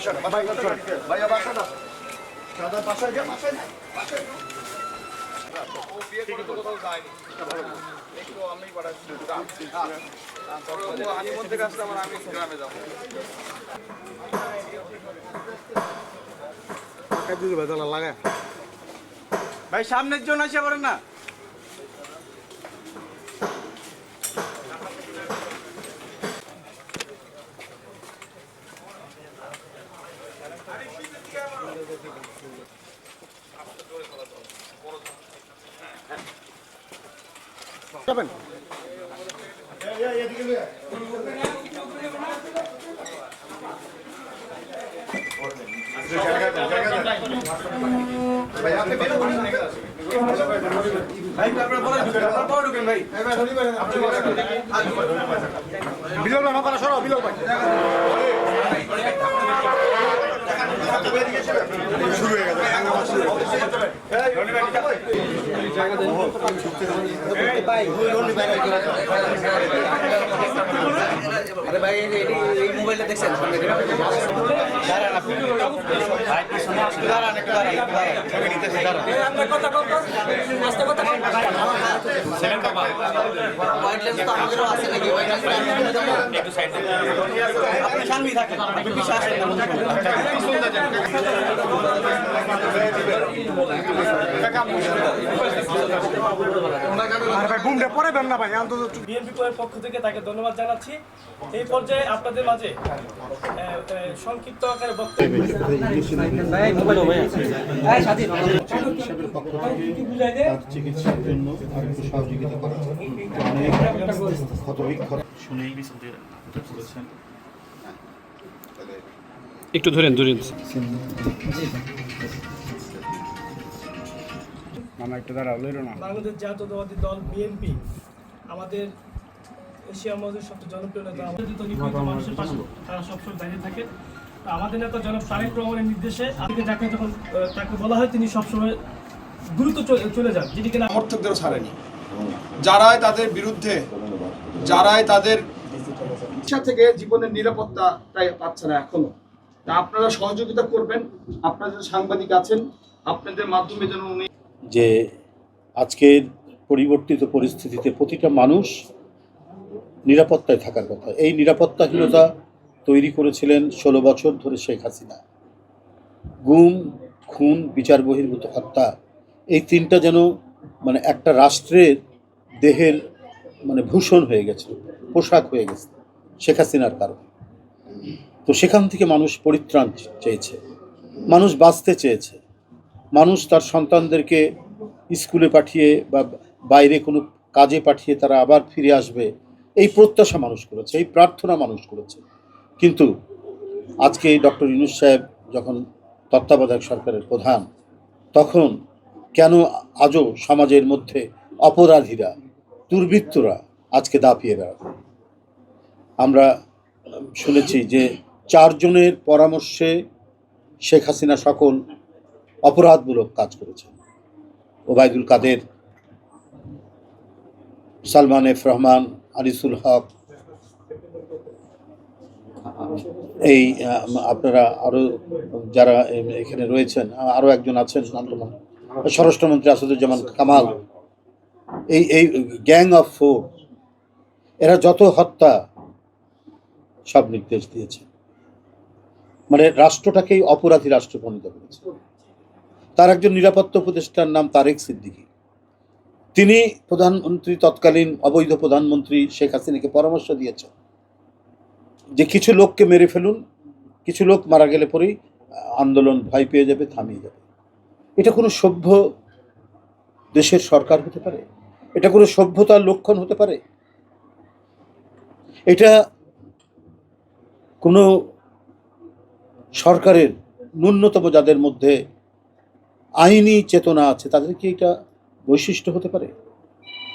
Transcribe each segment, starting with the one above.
ভাইয়া বাসাটা দাদা বাসায় যা বাসায় যা বাসায় ও বিয়ে করে তো কোথাও যায়নি। একটু আমি পাঠাচ্ছি। তবে ও হানিমুন থেকে আসলে আমার আমি গ্রামে যাব। ভাই সামনের জন্য আসে পারেন না যাবেন ভাই আপনি বেরো বলেন না। ভাই আপনারা বলেন শুরু হয়ে গেছে শুরু আরে ভাই এই মোবাইলটা দেখছেন? আপনি। থাকেন, আপনি আর ভাই বুমটা পরে না ভাই অন্তত বিএনপি কোয়ের পক্ষ থেকে তাকে ধন্যবাদ জানাচ্ছি। এই পর্যায়ে আপনাদের মাঝে আহ, সংক্ষিপ্ত আকারে বক্তব্য চিকিৎসার জন্য আর একটু সহযোগিতা করা একটু ধরেন ধরেন বাংলাদেশ জাতীয়তাবাদী দল বিএনপি আমাদের এশিয়া মহাদেশের সবচেয়ে জনপ্রিয় নেতা আমাদের মানুষের পাশে তারা সবসময় দাঁড়িয়ে থাকেন আমাদের নেতা জনাব তারেক রহমানের নির্দেশে আজকে যাকে যখন তাকে বলা হয় তিনি সবসময় দ্রুত চলে- চলে যান যিনি কিনা সমর্থকদেরও ছাড়েনি। যারাই তাদের বিরুদ্ধে যারাই তাদের ইচ্ছা থেকে জীবনের নিরাপত্তা প্রায় পাচ্ছে না এখনও। তা আপনারা সহযোগিতা করবেন। আপনাদের সাংবাদিক আছেন আপনাদের মাধ্যমে যেন উনি যে আজকের পরিবর্তিত পরিস্থিতিতে প্রতিটা মানুষ নিরাপত্তায় থাকার কথা। এই নিরাপত্তাহীনতা তৈরি করেছিলেন ষোলো বছর ধরে শেখ হাসিনা। গুম, খুন, বিচার বহির্ভূত হত্যা, এই তিনটা যেন মানে একটা রাষ্ট্রের দেহের মানে ভূষণ হয়ে গেছে, পোশাক হয়ে গেছে শেখ হাসিনার কারণে। তো সেখান থেকে মানুষ পরিত্রাণ চেয়েছে, মানুষ বাঁচতে চেয়েছে। মানুষ তার সন্তানদেরকে স্কুলে পাঠিয়ে বা বাইরে কোনো কাজে পাঠিয়ে তারা আবার ফিরে আসবে। এই প্রত্যাশা মানুষ করেছে, এই প্রার্থনা মানুষ করেছে। কিন্তু আজকে ডক্টর ইউনুস সাহেব যখন তত্ত্বাবধায়ক সরকারের প্রধান, তখন কেন আজও সমাজের মধ্যে অপরাধীরা, দুর্বৃত্তরা আজকে দাপিয়ে বেড়াবে আমরা শুনেছি যে চারজনের পরামর্শে শেখ হাসিনা সকল অপরাধমূলক কাজ করেছেন। ওবায়দুল কাদের, সালমান এফ রহমান আনিসুল হক। এই আপনারা আরও যারা এখানে রয়েছেন আরও একজন আছেন স্বরাষ্ট্রমন্ত্রী আসাদুজ্জামান কামাল। এই এই গ্যাং অফ ফোর, এরা যত হত্যা, সব নির্দেশ দিয়েছে। মানে রাষ্ট্রটাকেই অপরাধী রাষ্ট্র পরিণত করেছে। তার একজন নিরাপত্তা উপদেষ্টার নাম তারেক সিদ্দিকী। তিনি প্রধানমন্ত্রী, তৎকালীন অবৈধ প্রধানমন্ত্রী শেখ হাসিনাকে পরামর্শ দিয়েছেন যে কিছু লোককে মেরে ফেলুন, কিছু লোক মারা গেলে পরেই আন্দোলন ভয় পেয়ে যাবে, থামিয়ে যাবে। এটা কোনো সভ্য দেশের সরকার হতে পারে? এটা কোনো সভ্যতার লক্ষণ হতে পারে? এটা কোনো সরকারের ন্যূনতম যাদের মধ্যে আইনি চেতনা আছে, তাদের কি এটা বৈশিষ্ট্য হতে পারে,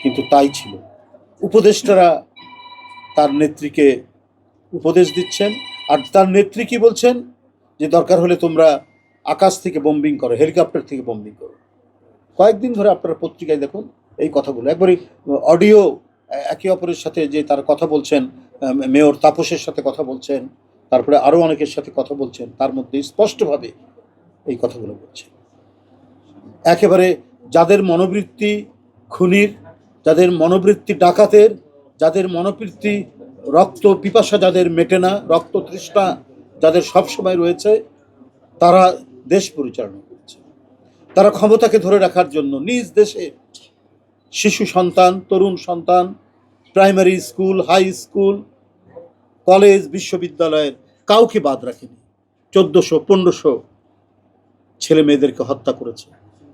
কিন্তু তাই ছিল। উপদেষ্টারা তার নেত্রীকে উপদেশ দিচ্ছেন, আর তার নেত্রী কি বলছেন? যে দরকার হলে তোমরা আকাশ থেকে বম্বিং করো হেলিকপ্টার থেকে বোম্বিং করো। কয়েকদিন ধরে আপনারা পত্রিকায় দেখুন এই কথাগুলো। একবারে অডিও একে অপরের সাথে যে তার কথা বলছেন মেয়র তাপসের সাথে কথা বলছেন, তারপরে আরও অনেকের সাথে কথা বলছেন, তার মধ্যে স্পষ্টভাবে এই কথাগুলো বলছেন। একেবারে যাদের মনোবৃত্তি খুনির, যাদের মনোবৃত্তি ডাকাতের, যাদের মনোবৃত্তি রক্ত পিপাসা যাদের মেটে না, রক্ত তৃষ্ণা যাদের সবসময় রয়েছে, তারা দেশ পরিচালনা করছে। তারা ক্ষমতাকে ধরে রাখার জন্য নিজ দেশে শিশু সন্তান, তরুণ সন্তান, primary school, high school, college, বিশ্ববিদ্যালয়ের কাউকে বাদ রাখেনি। চোদ্দোশো, পনেরোশো ছেলে মেয়েদেরকে হত্যা করেছে।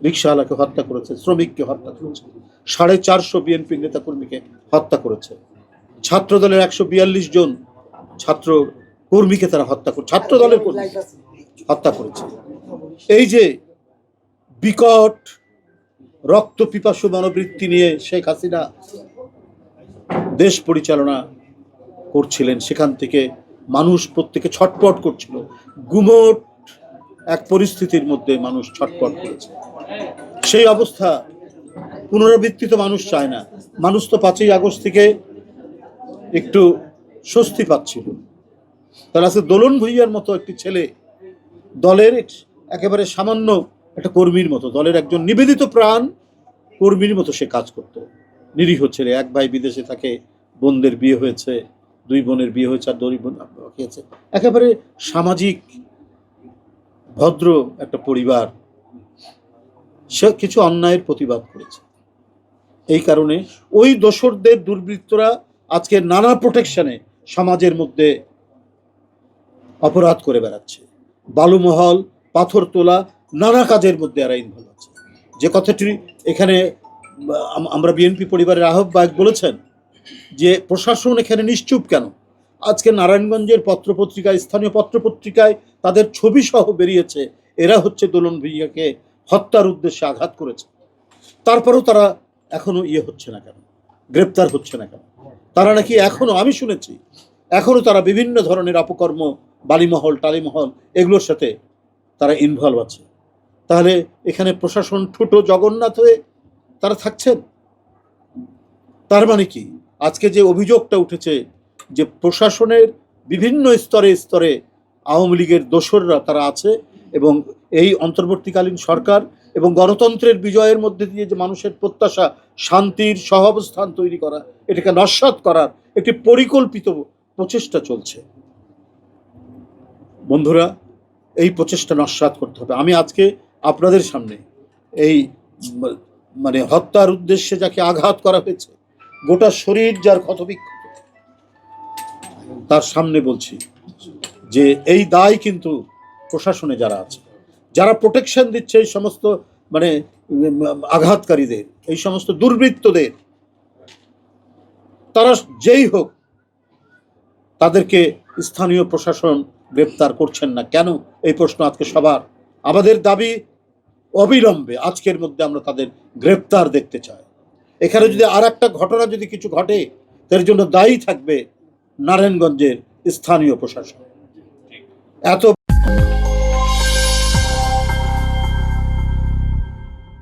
রিক্সাওয়ালাকে হত্যা করেছে, শ্রমিককে হত্যা করেছে, সাড়ে চারশো বিএনপি নেতাকর্মীকে হত্যা করেছে ছাত্র দলের একশো বিয়াল্লিশ জন ছাত্র কর্মীকে তারা হত্যা করে ছাত্র দলের হত্যা করেছে। এই যে বিকট রক্ত পিপাসু মনোবৃত্তি নিয়ে শেখ হাসিনা দেশ পরিচালনা করছিলেন, সেখান থেকে মানুষ প্রত্যেকে ছটপট করছিল। গুমট এক পরিস্থিতির মধ্যে মানুষ ছটপট করেছে। সেই অবস্থা পুনরাবৃত্তি তো মানুষ চায় না। মানুষ তো পাঁচই আগস্ট থেকে একটু স্বস্তি পাচ্ছিল। তার আছে দোলন ভুইয়ার মতো একটি ছেলে, দলের একেবারে সামান্য একটা কর্মীর মতো, দলের একজন নিবেদিত প্রাণ কর্মীর মতো সে কাজ করত। নিরীহ ছেলে, এক ভাই বিদেশে থাকে বোনদের বিয়ে হয়েছে, দুই বোনের বিয়ে হয়েছে, আর দুই বোন একেবারে সামাজিক, ভদ্র একটা পরিবার। সে কিছু অন্যায়ের প্রতিবাদ করেছে। এই কারণে ওই দোসরদের দুর্বৃত্তরা আজকে নানা প্রোটেকশনে সমাজের মধ্যে অপরাধ করে বেড়াচ্ছে। বালুমহল, পাথর তোলা, নানা কাজের মধ্যে এরা ইনভলভ আছে। যে কথাটি এখানে আমরা বিএনপি পরিবারের আহ্বায়ক বলেছেন যে, প্রশাসন এখানে নিশ্চুপ কেন? আজকে নারায়ণগঞ্জের পত্রপত্রিকায়, স্থানীয় পত্রপত্রিকায় তাদের ছবি সহ বেরিয়েছে। এরা হচ্ছে দোলন ভুইয়াকে হত্যার উদ্দেশ্যে আঘাত করেছে। তারপরেও তারা এখনও ইয়ে হচ্ছে না কেন? গ্রেপ্তার হচ্ছে না কেন? তারা নাকি এখনও, আমি শুনেছি, এখনও তারা বিভিন্ন ধরনের অপকর্ম, বালিমহল, টালিমহল, এগুলোর সাথে তারা ইনভলভ আছে। তাহলে এখানে প্রশাসন ঠুটো জগন্নাথ হয়ে তারা থাকছেন? তার মানে কি? আজকে যে অভিযোগটা উঠেছে যে প্রশাসনের বিভিন্ন স্তরে স্তরে আওয়ামী লীগের দোসররা তারা আছে এবং এই অন্তর্বর্তীকালীন সরকার এবং গণতন্ত্রের বিজয়ের মধ্যে দিয়ে যে মানুষের প্রত্যাশা, শান্তির সহাবস্থান তৈরি করা, এটাকে নস্বাত করার একটি পরিকল্পিত প্রচেষ্টা চলছে। বন্ধুরা, এই প্রচেষ্টা নস্বাত করতে হবে। আমি আজকে আপনাদের সামনে এই মানে হত্যার উদ্দেশ্যে যাকে আঘাত করা হয়েছে, গোটা শরীর যার ক্ষতবিক্ষত, তার সামনে বলছি যে এই দায় কিন্তু প্রশাসনে যারা আছে, যারা প্রোটেকশন দিচ্ছে এই সমস্ত মানে আঘাতকারীদের, এই সমস্ত দুর্বৃত্তদের, তারা যেই হোক, তাদেরকে স্থানীয় প্রশাসন গ্রেপ্তার করছেন না কেন? এই প্রশ্ন আজকে সবার। আমাদের দাবি অবিলম্বে আজকের মধ্যে আমরা তাদের গ্রেপ্তার দেখতে চাই। এখানে যদি আর একটা ঘটনা যদি কিছু ঘটে, তার জন্য দায়ী থাকবে নারায়ণগঞ্জের স্থানীয় প্রশাসন। এত